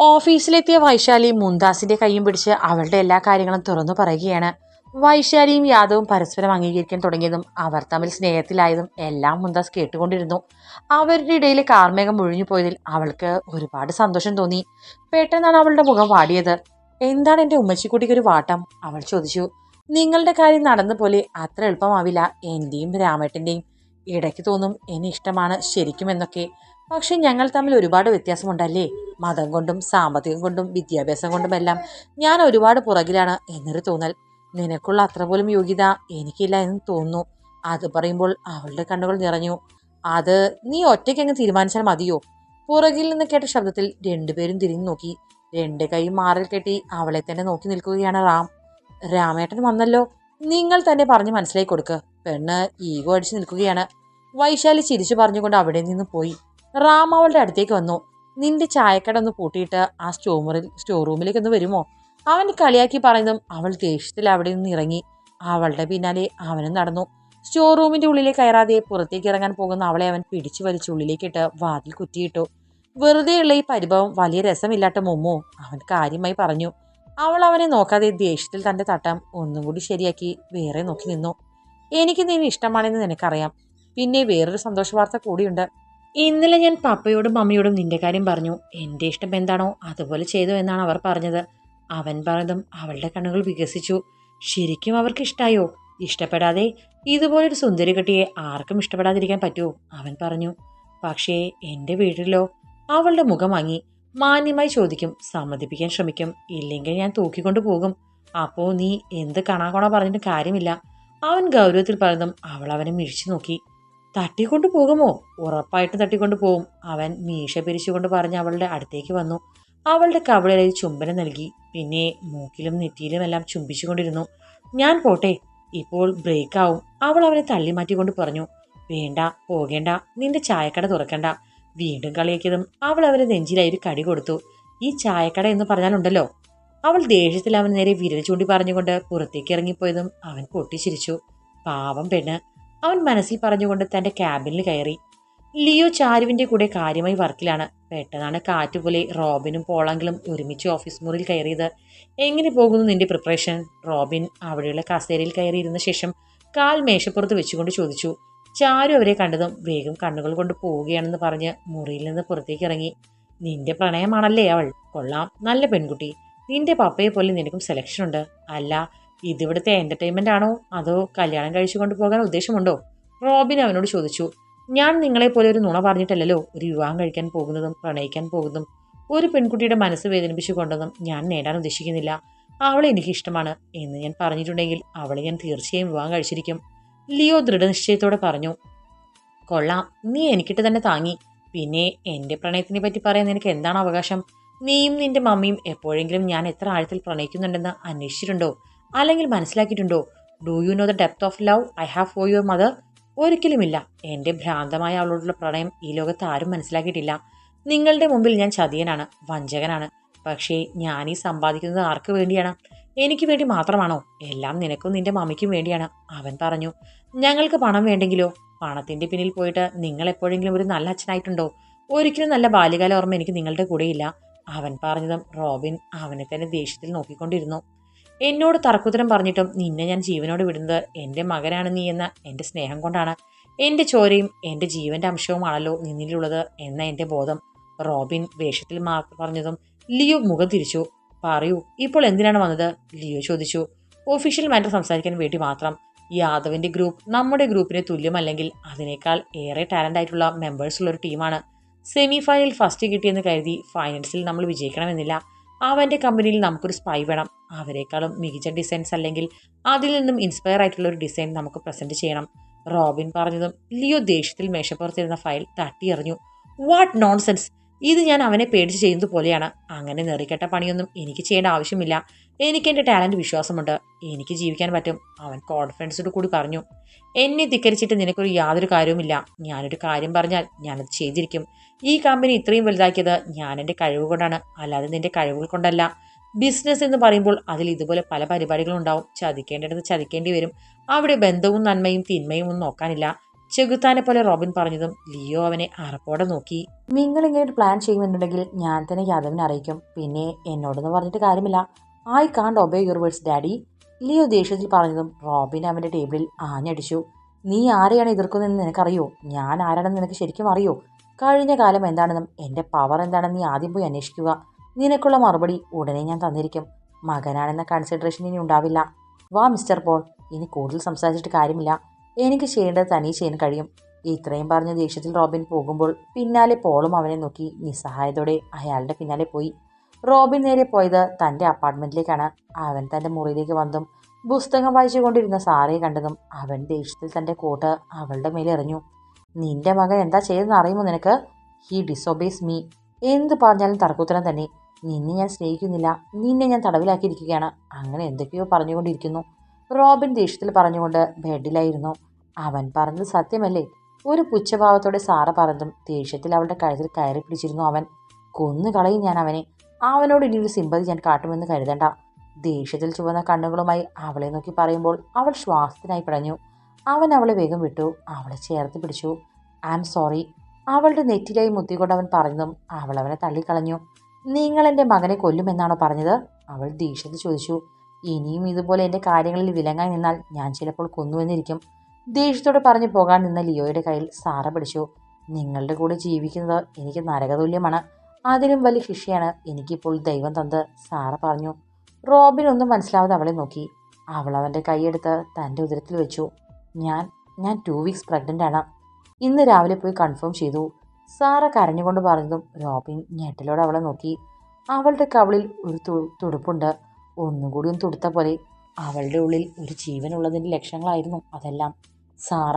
ഓഫീസിലെത്തിയ വൈശാലി മുന്താസിന്റെ കൈയും പിടിച്ച് അവളുടെ എല്ലാ കാര്യങ്ങളും തുറന്നു പറയുകയാണ്. വൈശാലിയും യാദവും പരസ്പരം അംഗീകരിക്കാൻ തുടങ്ങിയതും അവർ തമ്മിൽ സ്നേഹത്തിലായതും എല്ലാം മുന്താസ് കേട്ടുകൊണ്ടിരുന്നു. അവരുടെ ഇടയിൽ കാർമേഘം ഒഴിഞ്ഞു പോയതിൽ അവൾക്ക് ഒരുപാട് സന്തോഷം തോന്നി. പെട്ടെന്നാണ് അവളുടെ മുഖം വാടിയത്. എന്താണ് എന്റെ ഉമ്മച്ചിക്കുട്ടിക്ക് ഒരു വാട്ടം? അവൾ ചോദിച്ചു. നിങ്ങളുടെ കാര്യം നടന്ന പോലെ അത്ര എളുപ്പമാവില്ല. എന്റെയും രാമേട്ടന്റെയും ഇടയ്ക്ക് തോന്നും എന്നെ ഇഷ്ടമാണ് ശരിക്കും എന്നൊക്കെ. പക്ഷെ ഞങ്ങൾ തമ്മിൽ ഒരുപാട് വ്യത്യാസമുണ്ടല്ലേ? മതം കൊണ്ടും സാമ്പത്തികം കൊണ്ടും വിദ്യാഭ്യാസം കൊണ്ടും എല്ലാം ഞാൻ ഒരുപാട് പുറകിലാണ് എന്നൊരു തോന്നൽ. നിനക്കുള്ള അത്ര പോലും യോഗ്യത എനിക്കില്ല എന്ന് തോന്നുന്നു. അത് പറയുമ്പോൾ അവളുടെ കണ്ണുകൾ നിറഞ്ഞു. അത് നീ ഒറ്റയ്ക്ക് ഒറ്റയ്ക്കങ്ങ് തീരുമാനിച്ചാൽ മതിയോ? പുറകിൽ നിന്ന് കേട്ട ശബ്ദത്തിൽ രണ്ടുപേരും തിരിഞ്ഞു നോക്കി. രണ്ട് കൈ മാറിൽ കെട്ടി അവളെ തന്നെ നോക്കി നിൽക്കുകയാണ് റാം. രാമേട്ടൻ വന്നല്ലോ. നിങ്ങൾ തന്നെ പറഞ്ഞ് മനസ്സിലാക്കി കൊടുക്ക്. പെണ്ണ് ഈഗോ അടിച്ച് നിൽക്കുകയാണ്. വൈശാലി ചിരിച്ചു പറഞ്ഞുകൊണ്ട് അവിടെ നിന്ന് പോയി. റാം അവളുടെ അടുത്തേക്ക് വന്നു. നിന്റെ ചായക്കട ഒന്ന് പൂട്ടിയിട്ട് ആ സ്റ്റോമറിൽ സ്റ്റോർ റൂമിലേക്ക് ഒന്ന് വരുമോ? അവൻ കളിയാക്കി പറയുന്നതും അവൾ ദേഷ്യത്തിൽ അവിടെ നിന്ന് ഇറങ്ങി. അവളുടെ പിന്നാലെ അവനും നടന്നു. സ്റ്റോർ റൂമിന്റെ ഉള്ളിലേക്ക് കയറാതെ പുറത്തേക്ക് ഇറങ്ങാൻ പോകുന്ന അവളെ അവൻ പിടിച്ചു വലിച്ച് ഉള്ളിലേക്കിട്ട് വാതിൽ കുറ്റിയിട്ടു. വെറുതെയുള്ള ഈ പരിഭവം വലിയ രസമില്ലാത്ത മുമ്മു അവൻ കാര്യമായി പറഞ്ഞു. അവൾ അവനെ നോക്കാതെ ദേഷ്യത്തിൽ തന്റെ തട്ടം ഒന്നും കൂടി ശരിയാക്കി വേറെ നോക്കി നിന്നു. എനിക്ക് നിന്നെ ഇഷ്ടമാണെന്ന് നിനക്കറിയാം. പിന്നെ വേറൊരു സന്തോഷ വാർത്ത കൂടിയുണ്ട്. ഇന്നലെ ഞാൻ പപ്പയോടും മമ്മിയോടും നിന്റെ കാര്യം പറഞ്ഞു. എന്റെ ഇഷ്ടം എന്താണോ അതുപോലെ ചെയ്തു എന്നാണ് അവർ പറഞ്ഞത്. അവൻ പറഞ്ഞതും അവളുടെ കണ്ണുകൾ വികസിച്ചു. ശരിക്കും അവർക്ക് ഇഷ്ടായോ? ഇഷ്ടപ്പെടാതെ ഇതുപോലൊരു സുന്ദരി കുട്ടിയെ ആർക്കും ഇഷ്ടപ്പെടാതിരിക്കാൻ പറ്റുമോ അവൻ പറഞ്ഞു. പക്ഷേ എന്റെ വീട്ടിലോ? അവളുടെ മുഖം വാങ്ങി മാന്യമായി ചോദിക്കും സമ്മതിപ്പിക്കാൻ ശ്രമിക്കും. ഇല്ലെങ്കിൽ ഞാൻ തൂക്കിക്കൊണ്ടു പോകും. അപ്പോൾ നീ എന്ത് കണാകോണ പറഞ്ഞിട്ട് കാര്യമില്ല. അവൻ ഗൗരവത്തിൽ പറഞ്ഞതും അവൾ അവനെ മിഴിച്ചു നോക്കി. തട്ടിക്കൊണ്ട് പോകുമോ? ഉറപ്പായിട്ട് തട്ടിക്കൊണ്ട് പോകും അവൻ മീശ പിരിച്ചുകൊണ്ട് പറഞ്ഞ് അവളുടെ അടുത്തേക്ക് വന്നു. അവളുടെ കവിളിൽ ചുംബനം നൽകി. പിന്നെ മൂക്കിലും നെറ്റിയിലും എല്ലാം ചുംബിച്ചുകൊണ്ടിരുന്നു. ഞാൻ പോട്ടെ. ഇപ്പോൾ ബ്രേക്ക് ആവും അവൾ അവനെ തള്ളി മാറ്റിക്കൊണ്ട് പറഞ്ഞു. വേണ്ട പോകേണ്ട. നിന്റെ ചായക്കട തുറക്കണ്ട. വീണ്ടും കളിയാക്കിയതും അവൾ അവന് നെഞ്ചിലായി ഒരു കടി കൊടുത്തു. ഈ ചായക്കട എന്ന് പറഞ്ഞാലുണ്ടല്ലോ. അവൾ ദേഷ്യത്തിൽ അവൻ നേരെ വിരൽ ചൂണ്ടി പറഞ്ഞുകൊണ്ട് പുറത്തേക്ക് ഇറങ്ങിപ്പോയതും അവൻ പൊട്ടിച്ചിരിച്ചു. പാവം പെണ്ണ്. അവൻ മനസ്സിൽ പറഞ്ഞുകൊണ്ട് തന്റെ ക്യാബിനിൽ കയറി. ലിയോ ചാരുവിന്റെ കൂടെ കാര്യമായി വർക്കിലാണ്. പെട്ടെന്നാണ് കാറ്റുപോലെ റോബിനും പോളെങ്കിലും ഒരുമിച്ച് ഓഫീസ് മുറിയിൽ കയറിയത്. എങ്ങനെ പോകുന്നു നിന്റെ പ്രിപ്പറേഷൻ റോബിൻ അവിടെയുള്ള കസേരയിൽ കയറിയിരുന്ന ശേഷം കാൽ മേശപ്പുറത്ത് വെച്ചുകൊണ്ട് ചോദിച്ചു. ചാരു അവരെ കണ്ടതും വേഗം കണ്ണുകൾ കൊണ്ട് പോവുകയാണെന്ന് പറഞ്ഞ് മുറിയിൽ നിന്ന് പുറത്തേക്ക് ഇറങ്ങി. നിന്റെ പ്രണയമാണല്ലേ അവൾ? കൊള്ളാം. നല്ല പെൺകുട്ടി. നിന്റെ പപ്പയെ പോലെ നിനക്കും സെലക്ഷൻ ഉണ്ട്. അല്ല ഇതിവിടുത്തെ എന്റർടൈൻമെന്റ് ആണോ? അതോ കല്യാണം കഴിച്ചു കൊണ്ടുപോകാൻ ഉദ്ദേശമുണ്ടോ? റോബിൻ അവനോട് ചോദിച്ചു. ഞാൻ നിങ്ങളെപ്പോലെ ഒരു നുണ പറഞ്ഞിട്ടല്ലല്ലോ. ഒരു വിവാഹം കഴിക്കാൻ പോകുന്നതും പ്രണയിക്കാൻ പോകുന്നതും ഒരു പെൺകുട്ടിയുടെ മനസ്സ് വേദനിപ്പിച്ചു കൊണ്ടതും ഞാൻ നേടാൻ ഉദ്ദേശിക്കുന്നില്ല. അവളെ എനിക്ക് ഇഷ്ടമാണ് എന്ന് ഞാൻ പറഞ്ഞിട്ടുണ്ടെങ്കിൽ അവളെ ഞാൻ തീർച്ചയായും വിവാഹം കഴിച്ചിരിക്കും. ലിയോ ദൃഢനിശ്ചയത്തോടെ പറഞ്ഞു. കൊള്ളാം. നീ എനിക്കിട്ട് തന്നെ താങ്ങി. പിന്നെ എന്റെ പ്രണയത്തിനെ പറ്റി പറയാൻ നിനക്ക് എന്താണ് അവകാശം? നീയും നിന്റെ മമ്മിയും എപ്പോഴെങ്കിലും ഞാൻ എത്ര ആഴത്തിൽ പ്രണയിക്കുന്നുണ്ടെന്ന് അന്വേഷിച്ചിട്ടുണ്ടോ? അല്ലെങ്കിൽ മനസ്സിലാക്കിയിട്ടുണ്ടോ? Do you know the depth of love I have for your mother ഒരിക്കലുമില്ല. എന്റെ ഭ്രാന്തമായ അവളോടുള്ള പ്രണയം ഈ ലോകത്ത് ആരും മനസ്സിലാക്കിയിട്ടില്ല. നിങ്ങളുടെ മുമ്പിൽ ഞാൻ ചതിയനാണ് വഞ്ചകനാണ്. പക്ഷേ ഞാൻ ഈ സമ്പാദിക്കുന്നത് ആർക്ക് വേണ്ടിയാണ്? എനിക്ക് വേണ്ടി മാത്രമാണോ? എല്ലാം നിനക്കും നിന്റെ മമ്മിക്കും വേണ്ടിയാണ് അവൻ പറഞ്ഞു. ഞങ്ങൾക്ക് പണം വേണ്ടെങ്കിലോ? പണത്തിന്റെ പിന്നിൽ പോയിട്ട് നിങ്ങൾ എപ്പോഴെങ്കിലും ഒരു നല്ല അച്ഛനായിട്ടുണ്ടോ? ഒരിക്കലും നല്ല ബാല്യകാല ഓർമ്മ എനിക്ക് നിങ്ങളുടെ കൂടെയില്ല. അവൻ പറഞ്ഞതും റോബിൻ അവനെ തന്നെ ദേഷ്യത്തിൽ നോക്കിക്കൊണ്ടിരുന്നു. എന്നോട് തർക്കുത്തരം പറഞ്ഞിട്ടും നിന്നെ ഞാൻ ജീവനോട് വിടുന്നത് എന്റെ മകനാണ് നീ എന്ന എന്റെ സ്നേഹം കൊണ്ടാണ്. എന്റെ ചോരയും എന്റെ ജീവന്റെ അംശവുമാണല്ലോ നിന്നിലുള്ളത് എന്ന എന്റെ ബോധം. റോബിൻ വേഷത്തിൽ പറഞ്ഞതും ലിയോ മുഖം തിരിച്ചു. പറയൂ ഇപ്പോൾ എന്തിനാണ് വന്നത്? ലിയോ ചോദിച്ചു. ഒഫീഷ്യൽ മാറ്റർ സംസാരിക്കാൻ വേണ്ടി മാത്രം. യാദവിന്റെ ഗ്രൂപ്പ് നമ്മുടെ ഗ്രൂപ്പിന് തുല്യമല്ലെങ്കിൽ അതിനേക്കാൾ ഏറെ ടാലന്റ് ആയിട്ടുള്ള മെമ്പേഴ്സ് ഉള്ള ഒരു ടീമാണ് സെമി ഫൈനൽ ഫസ്റ്റ് കിട്ടിയെന്ന് കരുതി ഫൈനൽസിൽ നമ്മൾ വിജയിക്കണമെന്നില്ല. അവന്റെ കമ്പനിയിൽ നമുക്കൊരു സ്പൈ വേണം. അവരെക്കാളും മികച്ച ഡിസൈൻസ് അല്ലെങ്കിൽ അതിൽ നിന്നും ഇൻസ്പയർ ആയിട്ടുള്ള ഒരു ഡിസൈൻ നമുക്ക് പ്രസന്റ് ചെയ്യണം. റോബിൻ പറഞ്ഞതും ലിയോ ദേഷ്യത്തിൽ മേശപ്പുറത്തിരുന്ന ഫയൽ തട്ടിയെറിഞ്ഞു വാട്ട് നോൺസെൻസ് ഇത് ഞാൻ അവനെ പേടിച്ച് ചെയ്യുന്നത് പോലെയാണ്. അങ്ങനെ നെറിക്കെട്ട പണിയൊന്നും എനിക്ക് ചെയ്യേണ്ട ആവശ്യമില്ല. എനിക്ക് എന്റെ ടാലന്റ് വിശ്വാസമുണ്ട്. എനിക്ക് ജീവിക്കാൻ പറ്റും. അവൻ കോൺഫിഡൻസോട് കൂടി പറഞ്ഞു എന്നെ ധിക്കരിച്ചിട്ട് നിനക്കൊരു യാതൊരു കാര്യവുമില്ല. ഞാനൊരു കാര്യം പറഞ്ഞാൽ ഞാനത് ചെയ്തിരിക്കും. ഈ കമ്പനി ഇത്രയും വലുതാക്കിയത് ഞാൻ എന്റെ കഴിവ് കൊണ്ടാണ്. അല്ലാതെ നിന്റെ കഴിവുകൾ കൊണ്ടല്ല. ബിസിനസ് എന്ന് പറയുമ്പോൾ അതിൽ ഇതുപോലെ പല പരിപാടികളും ഉണ്ടാവും. ചതിക്കേണ്ടിടത്ത് ചതിക്കേണ്ടി വരും. അവിടെ ബന്ധവും നന്മയും തിന്മയും ഒന്നും നോക്കാനില്ല. ചെകുത്താനെ പോലെ റോബിൻ പറഞ്ഞതും ലിയോ അവനെ അറപ്പോടെ നോക്കി. നിങ്ങൾ ഇങ്ങനെ ഒരു പ്ലാൻ ചെയ്യുന്നുണ്ടെങ്കിൽ ഞാൻ തന്നെ യാദവിനെ അറിയിക്കും. പിന്നെ എന്നോടൊന്ന് പറഞ്ഞിട്ട് കാര്യമില്ല. I can't obey your daddy Leo ദേഷ്യത്തിൽ പറഞ്ഞതും റോബിൻ അവന്റെ ടേബിളിൽ ആഞ്ഞടിച്ചു. നീ ആരെയാണ് എതിർക്കുന്നതെന്ന് നിനക്കറിയോ? ഞാൻ ആരാണെന്ന് നിനക്ക് ശരിക്കും അറിയോ? കഴിഞ്ഞ കാലം എന്താണെന്നും എന്റെ പവർ എന്താണെന്ന് നീ ആദ്യം പോയി അന്വേഷിക്കുക. നിനക്കുള്ള മറുപടി ഉടനെ ഞാൻ തന്നിരിക്കും. മകനാണെന്ന കൺസിഡറേഷൻ ഇനി ഉണ്ടാവില്ല. വാ മിസ്റ്റർ പോൾ. ഇനി കൂടുതൽ സംസാരിച്ചിട്ട് കാര്യമില്ല. എനിക്ക് ചെയ്യേണ്ടത് തനിയെ ചെയ്യാൻ കഴിയും. ഇത്രയും പറഞ്ഞ ദേഷ്യത്തിൽ റോബിൻ പോകുമ്പോൾ പിന്നാലെ പോളും അവനെ നോക്കി നിസ്സഹായത്തോടെ അയാളുടെ പിന്നാലെ പോയി. റോബിൻ നേരെ പോയത് തന്റെ അപ്പാർട്ട്മെന്റിലേക്കാണ് അവൻ തന്റെ മുറിയിലേക്ക് വന്നതും പുസ്തകം വായിച്ചുകൊണ്ടിരുന്ന സാറയെ കണ്ടതും അവൻ ദേഷ്യത്തിൽ തന്റെ കോട്ട് അവളുടെ മേലെ എറിഞ്ഞു. നിന്റെ മകൻ എന്താ ചെയ്തെന്ന് അറിയുമോ നിനക്ക്? ഹി ഡിസൊബേസ് മീ എന്ത് പറഞ്ഞാലും തർക്കുത്തരം തന്നെ. നിന്നെ ഞാൻ സ്നേഹിക്കുന്നില്ല. നിന്നെ ഞാൻ തടവിലാക്കിയിരിക്കുകയാണ്. അങ്ങനെ എന്തൊക്കെയോ പറഞ്ഞുകൊണ്ടിരിക്കുന്നു. റോബിൻ ദേഷ്യത്തിൽ പറഞ്ഞുകൊണ്ട് ബെഡിലായിരുന്നു. അവൻ പറഞ്ഞത് സത്യമല്ലേ? ഒരു പുച്ഛഭാവത്തോടെ സാറ പറഞ്ഞതും ദേഷ്യത്തിൽ അവളുടെ കഴുത്തിൽ കയറി പിടിച്ചിരുന്നു അവൻ. കൊന്നു കളയും ഞാൻ അവനെ. അവനോട് ഇനി ഒരു സിമ്പതി ഞാൻ കാട്ടുമെന്ന് കരുതണ്ട. ദേഷ്യത്തിൽ ചുവന്ന കണ്ണുകളുമായി അവളെ നോക്കി പറയുമ്പോൾ അവൾ ശ്വാസത്തിനായി പിടഞ്ഞു. അവൻ അവളെ വേഗം വിട്ടു. അവളെ ചേർത്ത് പിടിച്ചു. ഐ ആം സോറി അവളുടെ നെറ്റിലായി മുത്തിക്കൊണ്ട് അവൻ പറഞ്ഞതും അവൾ അവനെ തള്ളിക്കളഞ്ഞു. നിങ്ങൾ എന്റെ മകനെ കൊല്ലുമെന്നാണോ പറഞ്ഞത്? അവൾ ദേഷ്യത്തിൽ ചോദിച്ചു. ഇനിയും ഇതുപോലെ എന്റെ കാര്യങ്ങളിൽ വിലങ്ങാൻ നിന്നാൽ ഞാൻ ചിലപ്പോൾ കൊന്നുവെന്നിരിക്കും. ദേഷ്യത്തോടെ പറഞ്ഞു പോകാൻ നിന്ന ലിയോയുടെ കയ്യിൽ സാറ പിടിച്ചു. നിങ്ങളുടെ കൂടെ ജീവിക്കുന്നത് എനിക്ക് നരകതുല്യമാണ്. അതിലും വലിയ ശിക്ഷയാണ് എനിക്കിപ്പോൾ ദൈവം തന്നത് സാറ പറഞ്ഞു. റോബിൻ ഒന്നും മനസ്സിലാവാതെ അവളെ നോക്കി. അവൾ അവന്റെ കൈയെടുത്ത് തന്റെ ഉദരത്തിൽ വെച്ചു. ഞാൻ ഞാൻ ടു വീക്സ് പ്രഗ്നന്റ് ആണ്. ഇന്ന് രാവിലെ പോയി കൺഫേം ചെയ്തു. സാറ കരഞ്ഞുകൊണ്ട് പറഞ്ഞതും റോബിൻ ഞെട്ടലോടെ അവളെ നോക്കി. അവളുടെ കവളിൽ ഒരു തുടുപ്പുണ്ട്. ഒന്നുകൂടി ഒന്ന് തുടുത്ത പോലെ അവളുടെ ഉള്ളിൽ ഒരു ജീവനുള്ളതിന്റെ ലക്ഷണങ്ങളായിരുന്നു അതെല്ലാം. സാറ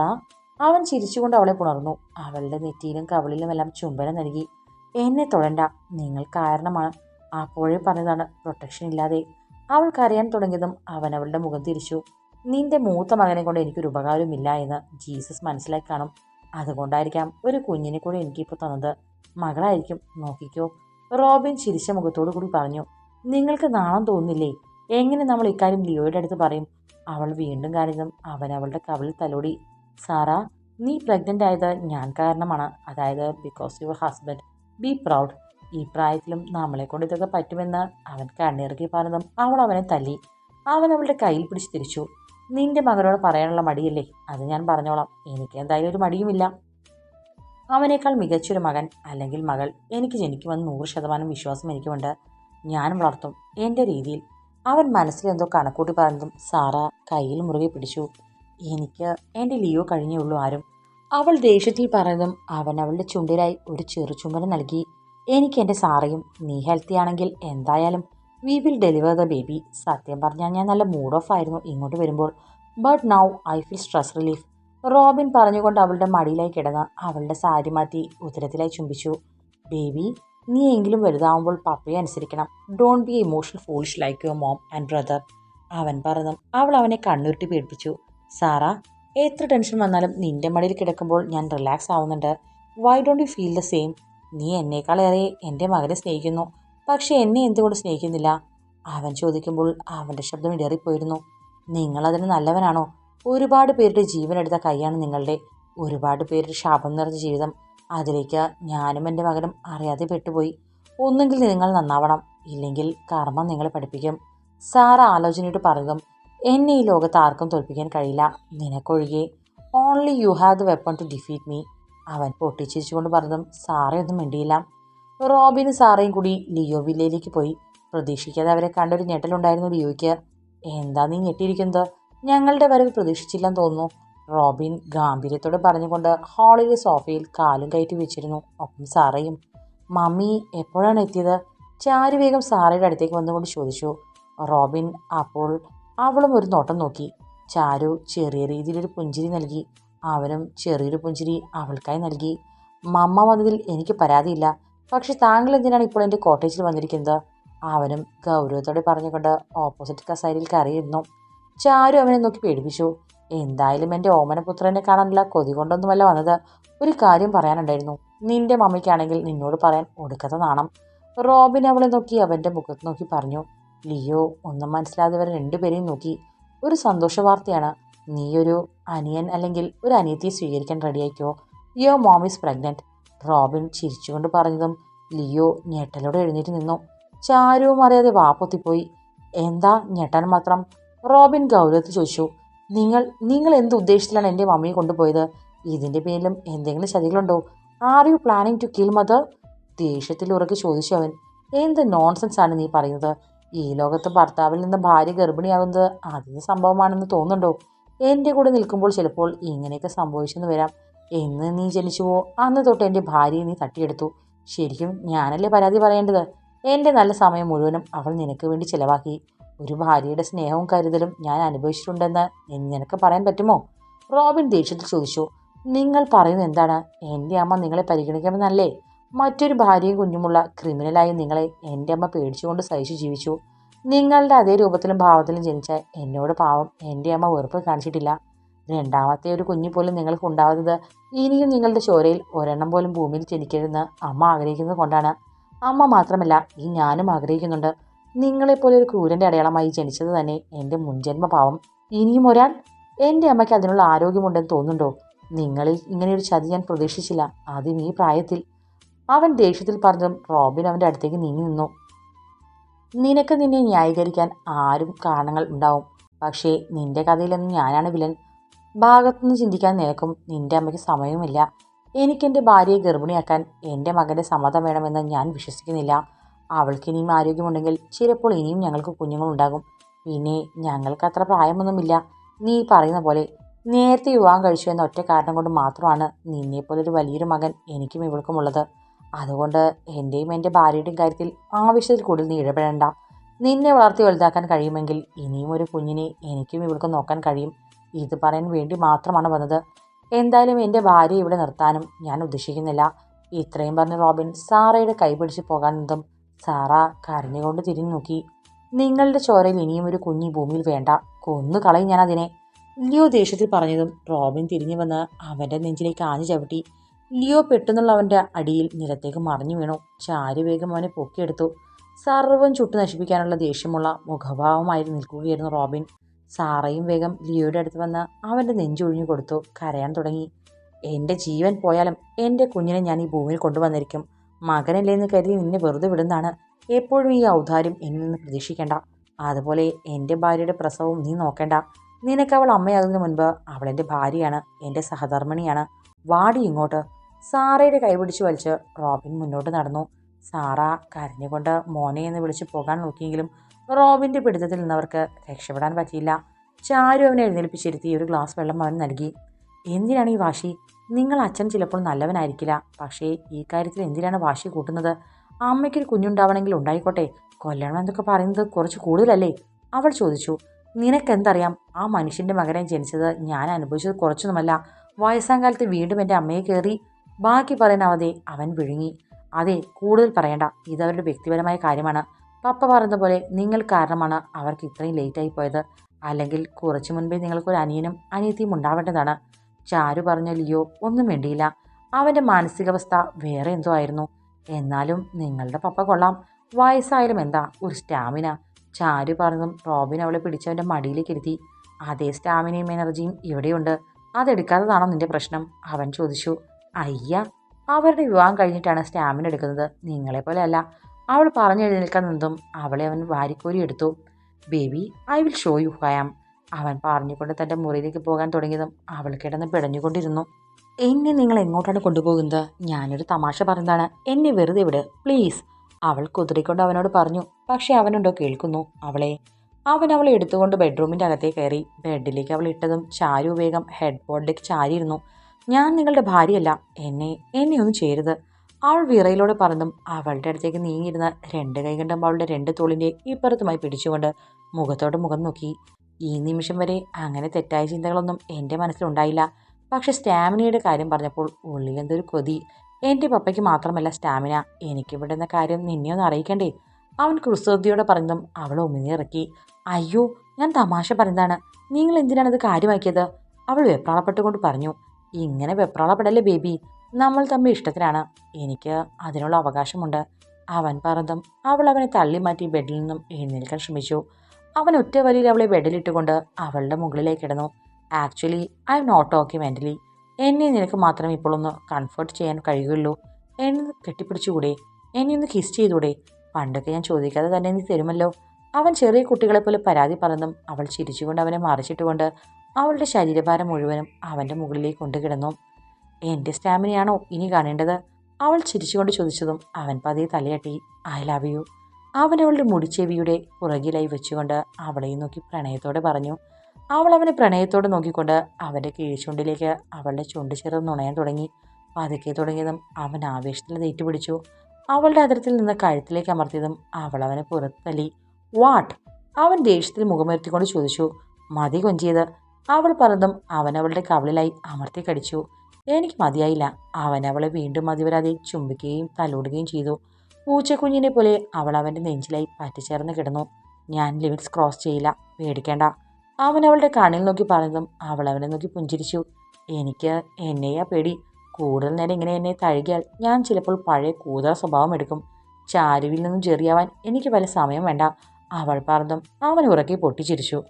അവൻ ചിരിച്ചുകൊണ്ട് അവളെ പുണർന്നു. അവളുടെ നെറ്റിയിലും കവളിലുമെല്ലാം ചുംബനം നൽകി. എന്നെ തൊഴണ്ട നിങ്ങൾ കാരണമാണ്. അപ്പോഴേ പറഞ്ഞതാണ് പ്രൊട്ടക്ഷൻ ഇല്ലാതെ. അവൾക്കറിയാൻ തുടങ്ങിയതും അവൻ അവളുടെ മുഖം തിരിച്ചു. നിന്റെ മൂത്ത മകനെ കൊണ്ട് എനിക്കൊരു ഉപകാരമില്ല എന്ന് ജീസസ് മനസ്സിലാക്കി കാണും. അതുകൊണ്ടായിരിക്കാം ഒരു കുഞ്ഞിനെ കൂടെ എനിക്കിപ്പോൾ തന്നത്. മകളായിരിക്കും. നോക്കിക്കോ. റോബിൻ ചിരിച്ച മുഖത്തോടു കൂടി പറഞ്ഞു നിങ്ങൾക്ക് നാണം തോന്നില്ലേ എങ്ങനെ നമ്മൾ ഇക്കാര്യം ലിയോയുടെ അടുത്ത് പറയും? അവൾ വീണ്ടും കാണിതും അവൻ അവളുടെ കവളിൽ തലോടി സാറാ നീ പ്രഗ്നന്റ് ആയത് ഞാൻ കാരണമാണ്. അതായത് because your husband be proud ഈ പ്രായത്തിലും നമ്മളെ കൊണ്ട് ഇതൊക്കെ പറ്റുമെന്ന് അവൻ കണ്ണിറക്കി പറഞ്ഞതും അവൾ അവനെ തല്ലി. അവൻ അവളുടെ കയ്യിൽ പിടിച്ച് തിരിച്ചു. നിന്റെ മകനോട് പറയാനുള്ള മടിയല്ലേ? അത് ഞാൻ പറഞ്ഞോളാം. എനിക്ക് എന്തായാലും ഒരു മടിയുമില്ല. അവനേക്കാൾ മികച്ചൊരു മകൻ അല്ലെങ്കിൽ മകൾ എനിക്ക് ജനിക്കുമെന്ന് നൂറ് ശതമാനം വിശ്വാസം എനിക്കുമുണ്ട്. ഞാൻ വളർത്തും. എന്റെ രീതിയിൽ. അവൻ മനസ്സിൽ എന്തോ കണക്കൂട്ടി പറഞ്ഞതും സാറ കയ്യിൽ മുറുകെ പിടിച്ചു. എനിക്ക് എന്റെ ലിയോ കഴിഞ്ഞേ ഉള്ളൂ ആരും. അവൾ ദേഷ്യത്തിൽ പറഞ്ഞതും അവൻ അവളുടെ ചുണ്ടിലായി ഒരു ചെറു ചുമല നൽകി. എനിക്ക് എന്റെ സാറയും നീ ഹെൽത്തി ആണെങ്കിൽ എന്തായാലും we will deliver the baby സത്യം പറഞ്ഞാൽ ഞാൻ നല്ല മൂഡ് ഓഫ് ആയിരുന്നു ഇങ്ങോട്ട് വരുമ്പോൾ. But now I feel stress relief Robin പറഞ്ഞുകൊണ്ട് അവളുടെ മടിയിലായി കിടന്ന് അവളുടെ സാരി മാറ്റി ഉത്തരത്തിലായി ചുംബിച്ചു. ബേബി നീ എങ്കിലും വലുതാവുമ്പോൾ പപ്പയെ അനുസരിക്കണം. Don't be emotional foolish like your mom and brother അവൻ പറഞ്ഞു. അവൾ അവനെ കണ്ണുരുട്ടി പേടിപ്പിച്ചു. സാറ എത്ര ടെൻഷൻ വന്നാലും നിന്റെ മടിയിൽ കിടക്കുമ്പോൾ ഞാൻ റിലാക്സ് ആവുന്നുണ്ട്. Why don't you feel the same നീ എന്നേക്കാളേറെ എന്റെ മകനെ സ്നേഹിക്കുന്നു. പക്ഷേ എന്നെ എന്തുകൊണ്ട് സ്നേഹിക്കുന്നില്ല? അവൻ ചോദിക്കുമ്പോൾ അവന്റെ ശബ്ദം ഇടറിപ്പോയിരുന്നു. നിങ്ങളതിന് നല്ലവനാണോ? ഒരുപാട് പേരുടെ ജീവൻ എടുത്ത കൈയാണ് നിങ്ങളുടെ. ഒരുപാട് പേരുടെ ശാപം നിറഞ്ഞ ജീവിതം. അതിലേക്ക് ഞാനും എന്റെ മകനും അറിയാതെ പെട്ടുപോയി. ഒന്നുകിൽ നിങ്ങൾ നന്നാവണം ഇല്ലെങ്കിൽ കർമ്മം നിങ്ങളെ പഠിപ്പിക്കും. സാറ ആലോചനയോട് പറഞ്ഞതും എന്നെ ഈ ലോകത്ത് ആർക്കും തോൽപ്പിക്കാൻ കഴിയില്ല. നിനക്കൊഴികെ only you have the weapon to defeat me അവൻ പൊട്ടിച്ചിരിച്ചുകൊണ്ട് പറഞ്ഞതും സാറയൊന്നും മിണ്ടിയില്ല. റോബിനും സാറയും കൂടി ലിയോ വില്ലയിലേക്ക് പോയി. പ്രതീക്ഷിക്കാതെ അവരെ കണ്ടൊരു ഞെട്ടലുണ്ടായിരുന്നു ലിയോയ്ക്ക്. എന്താ നീ ഞെട്ടിയിരിക്കുന്നത്? ഞങ്ങളുടെ വരവ് പ്രതീക്ഷിച്ചില്ലെന്ന് തോന്നുന്നു. റോബിൻ ഗാംഭീര്യത്തോട് പറഞ്ഞുകൊണ്ട് ഹാളിലെ സോഫയിൽ കാലും കയറ്റി വെച്ചിരുന്നു ഒപ്പം സാറയും. മമ്മി എപ്പോഴാണ് എത്തിയത്? ചാരു വേഗം സാറയുടെ അടുത്തേക്ക് വന്നുകൊണ്ട് ചോദിച്ചു. റോബിൻ അപ്പോൾ അവളും ഒരു നോട്ടം നോക്കി. ചാരു ചെറിയ രീതിയിലൊരു പുഞ്ചിരി നൽകി. അവനും ചെറിയൊരു പുഞ്ചിരി അവൾക്കായി നൽകി. മമ്മ വന്നതിൽ എനിക്ക് പരാതിയില്ല. പക്ഷെ താങ്കൾ എന്തിനാണ് ഇപ്പോൾ എന്റെ കോട്ടേജിൽ വന്നിരിക്കുന്നത്? അവനും ഗൗരവത്തോടെ പറഞ്ഞുകൊണ്ട് ഓപ്പോസിറ്റ് കസേരയിൽ കറിയിരുന്നു ചാരു അവനെ നോക്കി പേടിപ്പിച്ചു. എന്തായാലും എന്റെ ഓമനപുത്രനെ കാണാനുള്ള കൊതി കൊണ്ടൊന്നുമല്ല വന്നത്. ഒരു കാര്യം പറയാനുണ്ടായിരുന്നു. നിന്റെ മമ്മിക്കാണെങ്കിൽ നിന്നോട് പറയാൻ ഒടുക്കത്ത നാണം. റോബിൻ അവളെ നോക്കി അവന്റെ മുഖത്ത് നോക്കി പറഞ്ഞു. ലിയോ ഒന്നും മനസ്സിലാതെ വരെ രണ്ടുപേരെയും നോക്കി. ഒരു സന്തോഷ വാർത്തയാണ്. നീയൊരു അനിയൻ അല്ലെങ്കിൽ ഒരു അനിയത്തിയെ സ്വീകരിക്കാൻ റെഡിയായിക്കോ യോ മോം ഈസ് പ്രഗ്നന്റ് റോബിൻ ചിരിച്ചുകൊണ്ട് പറഞ്ഞതും ലിയോ ഞെട്ടലോടെ എഴുന്നേറ്റ് നിന്നു. ചാരുവും അറിയാതെ വാപ്പൊത്തിപ്പോയി എന്താ ഞെട്ടാൻ മാത്രം? റോബിൻ ഗൗരവത്തിൽ ചോദിച്ചു. നിങ്ങൾ നിങ്ങൾ എന്ത് ഉദ്ദേശത്തിലാണ് എന്റെ മമ്മിയെ കൊണ്ടുപോയത്? ഇതിന്റെ പേരിലും എന്തെങ്കിലും ചതികളുണ്ടോ are you planning to kill mother ദേഷ്യത്തിൽ ഉറക്കെ ചോദിച്ചു അവൻ. എന്ത് നോൺസെൻസ് ആണ് നീ പറയുന്നത്? ഈ ലോകത്ത് ഭർത്താവിൽ നിന്ന് ഭാര്യ ഗർഭിണിയാകുന്നത് ആദ്യ സംഭവമാണെന്ന് തോന്നുന്നുണ്ടോ? എന്റെ കൂടെ നിൽക്കുമ്പോൾ ചിലപ്പോൾ ഇങ്ങനെയൊക്കെ സംഭവിച്ചെന്ന് വരാം. എന്ന് നീ ജനിച്ചുവോ? അന്ന് തൊട്ട് എന്റെ ഭാര്യയെ നീ തട്ടിയെടുത്തു. ശരിക്കും ഞാനല്ലേ പരാതി പറയേണ്ടത്? എന്റെ നല്ല സമയം മുഴുവനും അവൾ നിനക്ക് വേണ്ടി ചിലവാക്കി. ഒരു ഭാര്യയുടെ സ്നേഹവും കരുതലും ഞാൻ അനുഭവിച്ചിട്ടുണ്ടെന്ന് നിനക്ക് പറയാൻ പറ്റുമോ? റോബിൻ ദേഷ്യത്തിൽ ചോദിച്ചു. നിങ്ങൾ പറയുന്നത് എന്താണ്? എന്റെ അമ്മ നിങ്ങളെ പരിഗണിക്കണമെന്നല്ലേ മറ്റൊരു ഭാര്യയും കുഞ്ഞുമുള്ള ക്രിമിനലായി നിങ്ങളെ എന്റെ അമ്മ പേടിച്ചുകൊണ്ട് സഹിച്ചു ജീവിച്ചു. നിങ്ങളുടെ അതേ രൂപത്തിലും ഭാവത്തിലും ജനിച്ച എന്നോട് പാവം എന്റെ അമ്മ വെറുപ്പ് കാണിച്ചിട്ടില്ല. രണ്ടാമത്തെ ഒരു കുഞ്ഞു പോലും നിങ്ങൾക്ക് ഉണ്ടാവുന്നത് ഇനിയും നിങ്ങളുടെ ചോരയിൽ ഒരെണ്ണം പോലും ഭൂമിയിൽ ജനിക്കരുതെന്ന് അമ്മ ആഗ്രഹിക്കുന്നത് കൊണ്ടാണ്. അമ്മ മാത്രമല്ല ഈ ഞാനും ആഗ്രഹിക്കുന്നുണ്ട്. നിങ്ങളെപ്പോലെ ഒരു ക്രൂരന്റെ അടയാളമായി ജനിച്ചത് തന്നെ എന്റെ മുൻജന്മ പാവം. ഇനിയും ഒരാൾ എന്റെ അമ്മയ്ക്ക് അതിനുള്ള ആരോഗ്യമുണ്ടെന്ന് തോന്നുന്നുണ്ടോ? നിങ്ങളിൽ ഇങ്ങനെയൊരു ചതി ഞാൻ പ്രതീക്ഷിച്ചില്ല. ആദ്യം ഈ പ്രായത്തിൽ. അവൻ ദേഷ്യത്തിൽ പറഞ്ഞതും റോബിൻ അവന്റെ അടുത്തേക്ക് നീങ്ങി നിന്നു. നിനക്ക് നിന്നെ ന്യായീകരിക്കാൻ ആരും കാരണങ്ങൾ ഉണ്ടാവും. പക്ഷേ നിന്റെ കഥയിലൊന്നും ഞാനാണ് വിലൻ ഭാഗത്തുനിന്ന് ചിന്തിക്കാൻ നിനക്കും നിന്റെ അമ്മയ്ക്ക് സമയവുമില്ല. എനിക്കെന്റെ ഭാര്യയെ ഗർഭിണിയാക്കാൻ എന്റെ മകന്റെ സമ്മതം വേണമെന്ന് ഞാൻ വിശ്വസിക്കുന്നില്ല. അവൾക്ക് ഇനിയും ആരോഗ്യമുണ്ടെങ്കിൽ ചിലപ്പോൾ ഇനിയും ഞങ്ങൾക്ക് കുഞ്ഞുങ്ങളുണ്ടാകും. പിന്നെ ഞങ്ങൾക്ക് അത്ര പ്രായമൊന്നുമില്ല. നീ പറയുന്ന പോലെ നേരത്തെ വിവാഹം കഴിച്ചു എന്ന ഒറ്റ കാരണം കൊണ്ട് മാത്രമാണ് നിന്നെപ്പോലൊരു വലിയൊരു മകൻ എനിക്കും ഇവൾക്കും ഉള്ളത്. അതുകൊണ്ട് എന്റെയും എന്റെ ഭാര്യയുടെയും കാര്യത്തിൽ ആവശ്യത്തിൽ കൂടുതൽ നീ ഇടപെടേണ്ട. നിന്നെ വളർത്തി വലുതാക്കാൻ കഴിയുമെങ്കിൽ ഇനിയും ഒരു കുഞ്ഞിനെ എനിക്കും ഇവൾക്കും നോക്കാൻ കഴിയും. ഇത് പറയാൻ വേണ്ടി മാത്രമാണ് വന്നത്. എന്തായാലും എന്റെ ഭാര്യ ഇവിടെ നിർത്താനും ഞാൻ ഉദ്ദേശിക്കുന്നില്ല. ഇത്രയും പറഞ്ഞ് റോബിൻ സാറയുടെ കൈപിടിച്ച് പോകാൻ സാറ കരഞ്ഞുകൊണ്ട് തിരിഞ്ഞു നോക്കി. നിങ്ങളുടെ ചോരയിൽ ഇനിയും ഒരു കുഞ്ഞി ഭൂമിയിൽ വേണ്ട. കൊന്നു കളയും ഞാൻ അതിനെ. ലിയോ ദേഷ്യത്തിൽ പറഞ്ഞതും റോബിൻ തിരിഞ്ഞു വന്ന് അവന്റെ നെഞ്ചിലേക്ക് ആഞ്ഞു ചവിട്ടി. ലിയോ പെട്ടെന്നുള്ള അവന്റെ അടിയിൽ നിലത്തേക്ക് മറിഞ്ഞു വീണു. ചാരി വേഗം അവനെ പൊക്കിയെടുത്തു. സർവം ചുട്ടു നശിപ്പിക്കാനുള്ള ദേഷ്യമുള്ള മുഖഭാവമായി നിൽക്കുകയായിരുന്നു റോബിൻ. സാറയും വേഗം ലിയോയുടെ അടുത്ത് വന്ന് അവന്റെ നെഞ്ചൊഴിഞ്ഞു കൊടുത്തു കരയാൻ തുടങ്ങി. എന്റെ ജീവൻ പോയാലും എന്റെ കുഞ്ഞിനെ ഞാൻ ഈ ഭൂമിയിൽ കൊണ്ടുവന്നിരിക്കും. മകനല്ലേ എന്ന് കരുതി നിന്നെ വെറുതെ വിടുന്നതാണ്. എപ്പോഴും ഈ ഔദാര്യം എന്നിൽ നിന്ന് പ്രതീക്ഷിക്കേണ്ട. അതുപോലെ എന്റെ ഭാര്യയുടെ പ്രസവവും നീ നോക്കേണ്ട. നിനക്ക് അവൾ അമ്മയാകുന്നതിന് മുൻപ് അവൾ എന്റെ ഭാര്യയാണ് എന്റെ സഹധർമ്മിണിയാണ്. വാടി ഇങ്ങോട്ട്. സാറയുടെ കൈപിടിച്ച് വലിച്ച് റോബിൻ മുന്നോട്ട് നടന്നു. സാറ കരഞ്ഞുകൊണ്ട് മോനെ എന്ന് വിളിച്ച് പോകാൻ നോക്കിയെങ്കിലും റോബിന്റെ പിടുത്തത്തിൽ നിന്നവർക്ക് രക്ഷപ്പെടാൻ പറ്റിയില്ല. ചാരു അവനെ എഴുന്നേൽപ്പിച്ചിരുത്തി ഒരു ഗ്ലാസ് വെള്ളം അവൻ നൽകി. എന്തിനാണ് ഈ വാശി? നിങ്ങൾ അച്ഛൻ ചിലപ്പോൾ നല്ലവനായിരിക്കില്ല. പക്ഷേ ഈ കാര്യത്തിൽ എന്തിനാണ് വാശി കൂട്ടുന്നത്? അമ്മയ്ക്കൊരു കുഞ്ഞുണ്ടാവണമെങ്കിൽ ഉണ്ടായിക്കോട്ടെ. കൊല്ലണം എന്നൊക്കെ പറയുന്നത് കുറച്ച് കൂടുതലല്ലേ? അവൾ ചോദിച്ചു. നിനക്കെന്തറിയാം? ആ മനുഷ്യന്റെ മകനെ ജനിച്ചത് ഞാൻ അനുഭവിച്ചത് കുറച്ചൊന്നുമല്ല. വയസ്സാം കാലത്ത് വീണ്ടും എന്റെ അമ്മയെ കയറി. ബാക്കി പറയാനാവതെ അവൻ വിഴുങ്ങി. അതെ കൂടുതൽ പറയണ്ട. ഇതവരുടെ വ്യക്തിപരമായ കാര്യമാണ്. പപ്പ പറഞ്ഞ പോലെ നിങ്ങൾ കാരണമാണ് അവർക്ക് ഇത്രയും ലേറ്റായി പോയത്. അല്ലെങ്കിൽ കുറച്ചു മുൻപേ നിങ്ങൾക്കൊരു അനിയനും അനിയത്തിയും ഉണ്ടാവേണ്ടതാണ്. ചാരു പറഞ്ഞ ലിയോ ഒന്നും വേണ്ടിയില്ല അവന്റെ മാനസികാവസ്ഥ വേറെ എന്തോ ആയിരുന്നു. എന്നാലും നിങ്ങളുടെ പപ്പ കൊള്ളാം. വയസ്സായാലും എന്താ? ഒരു സ്റ്റാമിന ചാരു പറഞ്ഞതും റോബിൻ അവളെ പിടിച്ചവന്റെ മടിയിലേക്ക് ഇരുത്തി. അതേ സ്റ്റാമിനയും എനർജിയും ഇവിടെയുണ്ട്. അതെടുക്കാത്തതാണോ നിന്റെ പ്രശ്നം? അവൻ ചോദിച്ചു. അയ്യ അവരുടെ വിവാഹം കഴിഞ്ഞിട്ടാണ് സ്റ്റാമിന എടുക്കുന്നത്. നിങ്ങളെപ്പോലെ അല്ല അവൾ പറഞ്ഞു എഴുന്നേൽക്കാൻ നിന്നതും അവളെ അവൻ വാരിക്കോരി എടുത്തു. Baby I will show you ഹയാം അവൻ പറഞ്ഞുകൊണ്ട് തന്റെ മുറിയിലേക്ക് പോകാൻ തുടങ്ങിയതും അവൾ കിടന്ന് പിടഞ്ഞുകൊണ്ടിരുന്നു. എന്നെ നിങ്ങൾ എങ്ങോട്ടാണ് കൊണ്ടുപോകുന്നത്? ഞാനൊരു തമാശ പറഞ്ഞതാണ്. എന്നെ വെറുതെ വിട്. പ്ലീസ് അവൾ കുതിരിക്കൊണ്ട് അവനോട് പറഞ്ഞു. പക്ഷേ അവനുണ്ടോ കേൾക്കുന്നു. അവളെ അവൻ അവളെ എടുത്തുകൊണ്ട് ബെഡ്റൂമിന്റെ അകത്തേ കയറി. ബെഡിലേക്ക് അവൾ ഇട്ടതും ചാരു വേഗം ഹെഡ് ബോർഡിലേക്ക് ചാരിയിരുന്നു. ഞാൻ നിങ്ങളുടെ ഭാര്യയല്ല. എന്നെ എന്നെ ഒന്നും ചെയ്യരുത്. അവൾ വിറയിലൂടെ പറന്നും അവളുടെ അടുത്തേക്ക് നീങ്ങിയിരുന്ന രണ്ട് കൈ കണ്ടും അവളുടെ രണ്ട് തോളിന്റെ ഇപ്പുറത്തുമായി പിടിച്ചുകൊണ്ട് മുഖത്തോട് മുഖം നോക്കി. ഈ നിമിഷം വരെ അങ്ങനെ തെറ്റായ ചിന്തകളൊന്നും എന്റെ മനസ്സിലുണ്ടായില്ല. പക്ഷെ സ്റ്റാമിനയുടെ കാര്യം പറഞ്ഞപ്പോൾ ഉള്ളിൽ എന്തൊരു കൊതി. എന്റെ പപ്പയ്ക്ക് മാത്രമല്ല സ്റ്റാമിന. എനിക്കിവിടെ എന്ന കാര്യം നിന്നെ ഒന്ന് അറിയിക്കണ്ടേ? അവൻ കുസൃതിയോടെ പറഞ്ഞതും അവൾ ഉമിനിറക്കി അയ്യോ ഞാൻ തമാശ പറഞ്ഞതാണ്. നിങ്ങൾ എന്തിനാണ് ഇത് കാര്യമാക്കിയത്? അവൾ വെപ്രാളപ്പെട്ടുകൊണ്ട് പറഞ്ഞു. ഇങ്ങനെ വെപ്രാളപ്പെടല്ലേ ബേബി? നമ്മൾ തമ്മിൽ ഇഷ്ടത്തിലാണ്. എനിക്ക് അതിനുള്ള അവകാശമുണ്ട്. അവൻ പറഞ്ഞതും അവൾ അവനെ തള്ളി മാറ്റി ബെഡിൽ നിന്നും എഴുന്നേൽക്കാൻ ശ്രമിച്ചു. അവൻ ഒറ്റ വലിയിൽ അവളെ ബെഡിലിട്ടുകൊണ്ട് അവളുടെ മുകളിലേക്ക് കിടന്നു. Actually I am not okay mentally എന്നെ നിനക്ക് മാത്രം ഇപ്പോഴൊന്ന് കംഫർട്ട് ചെയ്യാൻ കഴിയുള്ളൂ. എന്നെ കെട്ടിപ്പിടിച്ചുകൂടെ? എന്നെ ഒന്ന് കിസ് ചെയ്തൂടെ പണ്ടൊക്കെ ഞാൻ ചോദിക്കാതെ തന്നെ നീ തരുമല്ലോ. അവൻ ചെറിയ കുട്ടികളെപ്പോലെ പരാതി പറഞ്ഞതും അവൾ ചിരിച്ചുകൊണ്ട് അവനെ മറിച്ചിട്ടുകൊണ്ട് അവളുടെ ശരീരഭാരം മുഴുവനും അവന്റെ മുകളിലേക്ക് കൊണ്ടു കിടന്നു. എന്റെ സ്റ്റാമിനയാണോ ഇനി കാണേണ്ടത്? അവൾ ചിരിച്ചുകൊണ്ട് ചോദിച്ചതും അവൻ പതിയെ തലയാട്ടി ഐ ലവ് യു. അവൻ അവളുടെ മുടിച്ചെവിയുടെ പുറകിലായി വെച്ചുകൊണ്ട് അവളെയും നോക്കി പ്രണയത്തോടെ പറഞ്ഞു. അവൾ അവനെ പ്രണയത്തോടെ നോക്കിക്കൊണ്ട് അവന്റെ കീഴ്ചുണ്ടിലേക്ക് അവളുടെ ചുണ്ട് ചേർന്ന് നുണയാൻ തുടങ്ങി. പതുക്കെ തുടങ്ങിയതും അവൻ ആവേശത്തിൽ നീറ്റുപിടിച്ചു അവളുടെ അതിരത്തിൽ നിന്ന് കഴുത്തിലേക്ക് അമർത്തിയതും അവൾ അവനെ പുറത്ത് തല്ലി വാട്ട്? അവൻ ദേഷ്യത്തിൽ മുഖമുയർത്തിക്കൊണ്ട് ചോദിച്ചു. മതി കൊഞ്ചിയത്. അവൾ പറഞ്ഞതും അവനവളുടെ കവളിലായി അമർത്തി കടിച്ചു. എനിക്ക് മതിയായില്ല. അവനവളെ വീണ്ടും മതിവരാതെ ചുംബിക്കുകയും തലോടുകയും ചെയ്തു. പൂച്ചക്കുഞ്ഞിനെ പോലെ അവൾ അവന്റെ നെഞ്ചിലായി പറ്റിച്ചേർന്ന് കിടന്നു. ഞാൻ ലിമിറ്റ്സ് ക്രോസ് ചെയ്യില്ല. പേടിക്കേണ്ട. അവൻ അവളുടെ കണ്ണിൽ നോക്കി പറഞ്ഞതും അവൾ അവനെ നോക്കി പുഞ്ചിരിച്ചു. എനിക്ക് എന്നെയാ പേടി. കൂടുതൽ നേരം ഇങ്ങനെ എന്നെ തഴുകിയാൽ ഞാൻ ചിലപ്പോൾ പഴയ കൂതറ സ്വഭാവം എടുക്കും. ചാരുവിൽ നിന്നും ചെറിയാവാൻ എനിക്ക് വല്ല സമയം വേണ്ട. അവൾ പറഞ്ഞതും അവൻ ഉറക്കി പൊട്ടിച്ചിരിച്ചു.